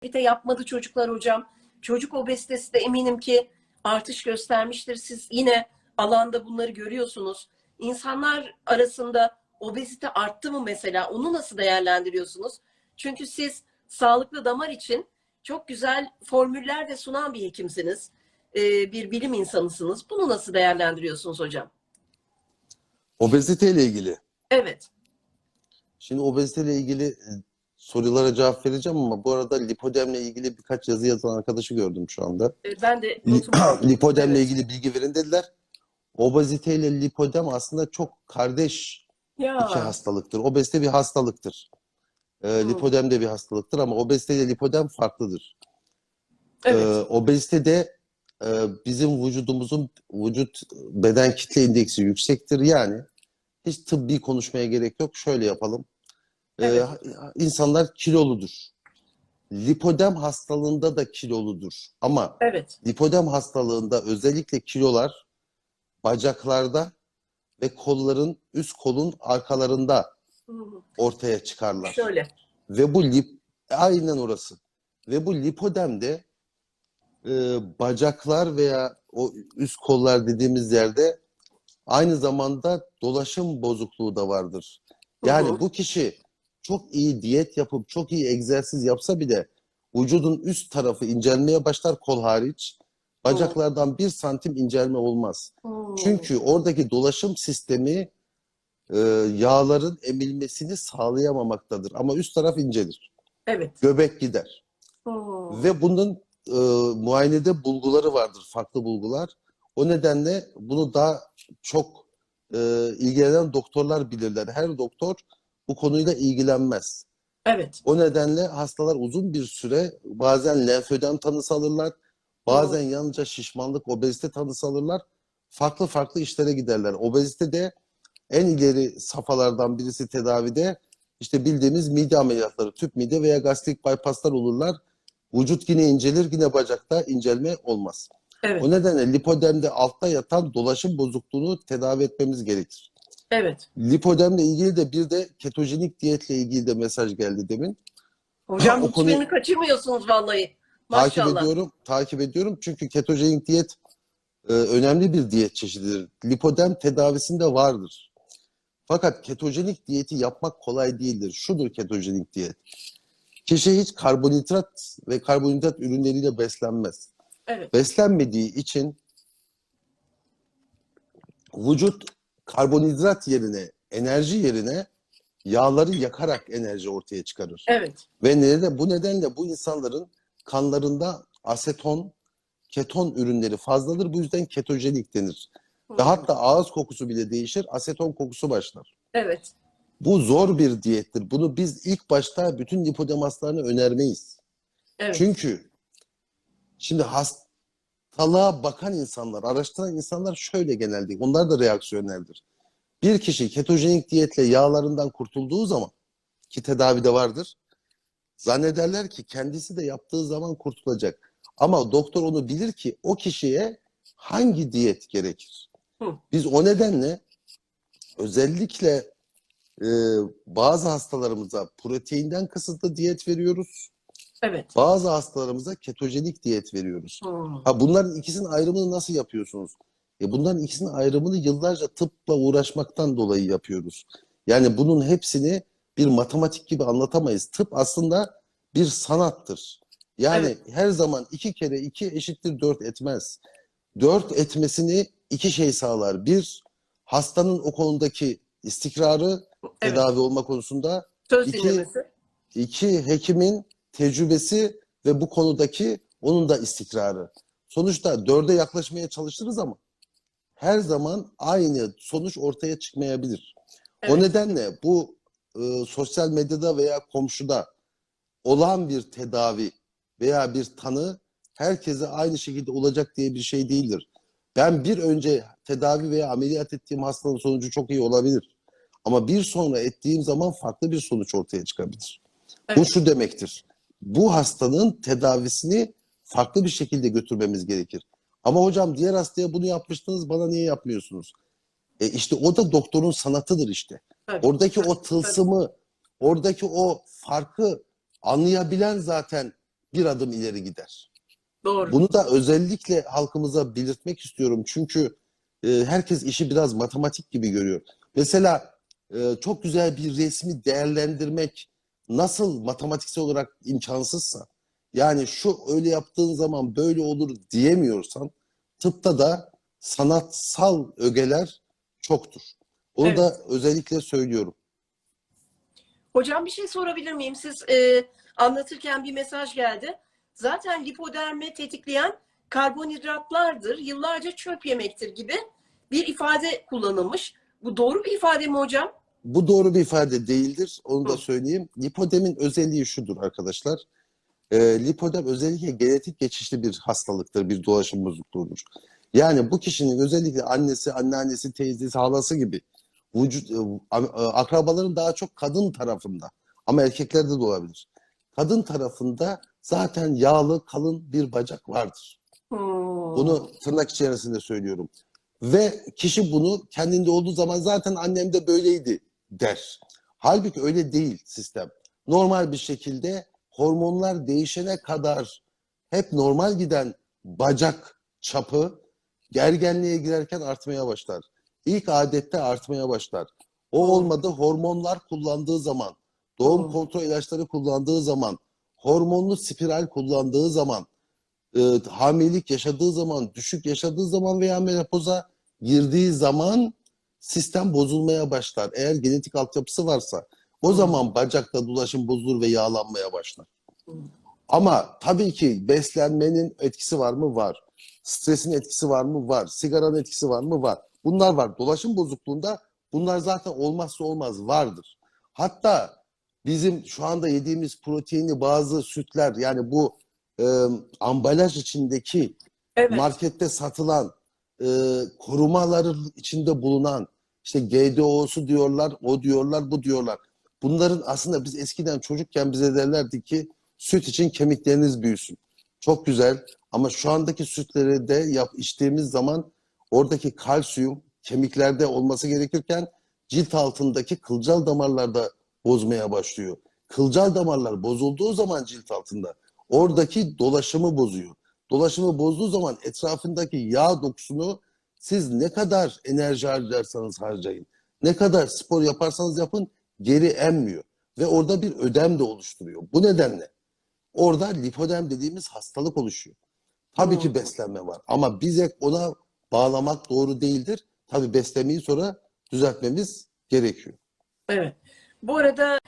obezite yapmadı çocuklar hocam. Çocuk obezitesi de eminim ki artış göstermiştir. Siz yine alanda bunları görüyorsunuz. İnsanlar arasında obezite arttı mı mesela? Onu nasıl değerlendiriyorsunuz? Çünkü siz sağlıklı damar için çok güzel formüller de sunan bir hekimsiniz. Ee, bir bilim insanısınız. Bunu nasıl değerlendiriyorsunuz hocam? Obezite ile ilgili. Evet. Şimdi obezite ile ilgili e, sorulara cevap vereceğim ama bu arada lipodemle ilgili birkaç yazı yazan arkadaşı gördüm şu anda. Ee, Ben de lipodemle Evet. ilgili bilgi verin dediler. Obezite ile lipodem aslında çok kardeş Ya. iki hastalıktır. Obezite bir hastalıktır. Ee, lipodem de bir hastalıktır ama obezite ile lipodem farklıdır. Evet. Ee, obezitede e, bizim vücudumuzun vücut beden kitle indeksi yüksektir. Yani hiç tıbbi konuşmaya gerek yok. Şöyle yapalım. Ee, Evet. insanlar kiloludur. Lipodem hastalığında da kiloludur. Ama Evet. lipodem hastalığında özellikle kilolar bacaklarda ve kolların üst kolun arkalarında ortaya çıkarlar. Şöyle. Ve bu lip aynen orası. Ve bu lipodemde e, bacaklar veya o üst kollar dediğimiz yerde aynı zamanda dolaşım bozukluğu da vardır. Yani Hı hı. bu kişi çok iyi diyet yapıp çok iyi egzersiz yapsa bile vücudun üst tarafı incelmeye başlar kol hariç. Bacaklardan bir santim incelme olmaz. Hı. Çünkü oradaki dolaşım sistemi e, yağların emilmesini sağlayamamaktadır. Ama üst taraf incelir. Evet. Göbek gider. Hı. Ve bunun e, muayenede bulguları vardır, farklı bulgular. O nedenle bunu daha çok e, ilgilenen doktorlar bilirler. Her doktor bu konuyla ilgilenmez. Evet. O nedenle hastalar uzun bir süre bazen lenfödem tanısı alırlar, bazen yalnızca şişmanlık, obezite tanısı alırlar. Farklı farklı işlere giderler. Obezite de en ileri safhalardan birisi tedavide işte bildiğimiz mide ameliyatları, tüp mide veya gastrik bypasslar olurlar. Vücut yine incelir, yine bacakta incelme olmaz. Evet. O nedenle lipodemde altta yatan dolaşım bozukluğunu tedavi etmemiz gerekir. Evet. Lipodemle ilgili de bir de ketojenik diyetle ilgili de mesaj geldi demin. Hocam hiçbirini konuyu- kaçırmıyorsunuz vallahi. Takip Maşallah. ediyorum, takip ediyorum çünkü ketojenik diyet e, önemli bir diyet çeşididir. Lipodem tedavisinde vardır. Fakat ketojenik diyeti yapmak kolay değildir. Şudur ketojenik diyet. Kişi hiç karbonhidrat ve karbonhidrat ürünleriyle beslenmez. Evet. Beslenmediği için vücut karbonhidrat yerine, enerji yerine yağları yakarak enerji ortaya çıkarır. Evet. Ve neden, bu nedenle bu insanların kanlarında aseton, keton ürünleri fazladır. Bu yüzden ketojenik denir. Ve hatta ağız kokusu bile değişir, aseton kokusu başlar. Evet. Bu zor bir diyettir. Bunu biz ilk başta bütün lipodem hastalarına önermeyiz. Evet. Çünkü şimdi hastalığa bakan insanlar, araştıran insanlar şöyle genelde, onlar da reaksiyoneldir. Bir kişi ketojenik diyetle yağlarından kurtulduğu zaman ki tedavide vardır, zannederler ki kendisi de yaptığı zaman kurtulacak. Ama doktor onu bilir ki o kişiye hangi diyet gerekir. Hı. Biz o nedenle özellikle e, bazı hastalarımıza proteinden kısıtlı diyet veriyoruz. Evet. Bazı hastalarımıza ketojenik diyet veriyoruz. Hı. Ha bunların ikisinin ayrımını nasıl yapıyorsunuz? E bunların ikisinin ayrımını yıllarca tıpla uğraşmaktan dolayı yapıyoruz. Yani bunun hepsini bir matematik gibi anlatamayız. Tıp aslında bir sanattır. Yani Evet. her zaman iki kere iki eşittir dört etmez. Dört etmesini iki şey sağlar. Bir, hastanın o konudaki istikrarı, Evet. tedavi olma konusunda. Söz İki- dinlemesi. İki, hekimin tecrübesi ve bu konudaki onun da istikrarı. Sonuçta dörde yaklaşmaya çalışırız ama her zaman aynı sonuç ortaya çıkmayabilir. O Evet. nedenle bu e, sosyal medyada veya komşuda olan bir tedavi veya bir tanı herkese aynı şekilde olacak diye bir şey değildir. Ben bir önce tedavi veya ameliyat ettiğim hastanın sonucu çok iyi olabilir. Ama bir sonra ettiğim zaman farklı bir sonuç ortaya çıkabilir. Bu Evet. şu demektir. Bu hastanın tedavisini farklı bir şekilde götürmemiz gerekir. Ama hocam diğer hastaya bunu yapmıştınız bana niye yapmıyorsunuz? E işte o da doktorun sanatıdır işte. Tabii. Oradaki o tılsımı, oradaki o farkı anlayabilen zaten bir adım ileri gider. Doğru. Bunu da özellikle halkımıza belirtmek istiyorum. Çünkü e, herkes işi biraz matematik gibi görüyor. Mesela e, çok güzel bir resmi değerlendirmek nasıl matematiksel olarak imkansızsa, yani şu öyle yaptığın zaman böyle olur diyemiyorsan, tıpta da sanatsal ögeler çoktur. Onu Evet. da özellikle söylüyorum. Hocam bir şey sorabilir miyim? Siz e, anlatırken bir mesaj geldi. Zaten lipodermi tetikleyen karbonhidratlardır, yıllarca çöp yemektir gibi bir ifade kullanılmış. Bu doğru bir ifade mi hocam? Bu doğru bir ifade değildir. Onu da söyleyeyim. Lipodemin özelliği şudur arkadaşlar. Ee, lipodem özellikle genetik geçişli bir hastalıktır, bir dolaşım bozukluğudur. Yani bu kişinin özellikle annesi, anneannesi, teyzesi, halası gibi vücut, e, e, akrabaların daha çok kadın tarafında ama erkeklerde de olabilir. Kadın tarafında zaten yağlı, kalın bir bacak vardır. Hmm. Bunu tırnak içerisinde söylüyorum. Ve kişi bunu kendinde olduğu zaman zaten annem de böyleydi der. Halbuki öyle değil sistem. Normal bir şekilde hormonlar değişene kadar hep normal giden bacak çapı gergenliğe girerken artmaya başlar. İlk adette artmaya başlar. O olmadı hormonlar kullandığı zaman, doğum kontrol ilaçları kullandığı zaman, hormonlu spiral kullandığı zaman, e, hamilelik yaşadığı zaman, düşük yaşadığı zaman veya menopoza girdiği zaman sistem bozulmaya başlar. Eğer genetik altyapısı varsa o zaman bacakta dolaşım bozulur ve yağlanmaya başlar. Ama tabii ki beslenmenin etkisi var mı? Var. Stresin etkisi var mı? Var. Sigaranın etkisi var mı? Var. Bunlar var. Dolaşım bozukluğunda bunlar zaten olmazsa olmaz vardır. Hatta bizim şu anda yediğimiz proteini bazı sütler yani bu e, ambalaj içindeki Evet. markette satılan e, korumaların içinde bulunan işte GDO'su diyorlar, o diyorlar, bu diyorlar. Bunların aslında biz eskiden çocukken bize derlerdi ki süt için kemikleriniz büyüsün. Çok güzel ama şu andaki sütleri de yap, içtiğimiz zaman oradaki kalsiyum kemiklerde olması gerekirken cilt altındaki kılcal damarlarda bozmaya başlıyor. Kılcal damarlar bozulduğu zaman cilt altında oradaki dolaşımı bozuyor. Dolaşımı bozduğu zaman etrafındaki yağ dokusunu siz ne kadar enerji harcarsanız harcayın, ne kadar spor yaparsanız yapın geri emmiyor. Ve orada bir ödem de oluşturuyor. Bu nedenle orada lipodem dediğimiz hastalık oluşuyor. Tabii ki Hmm. beslenme var ama bize ona bağlamak doğru değildir. Tabii beslemeyi sonra düzeltmemiz gerekiyor. Evet. Bu arada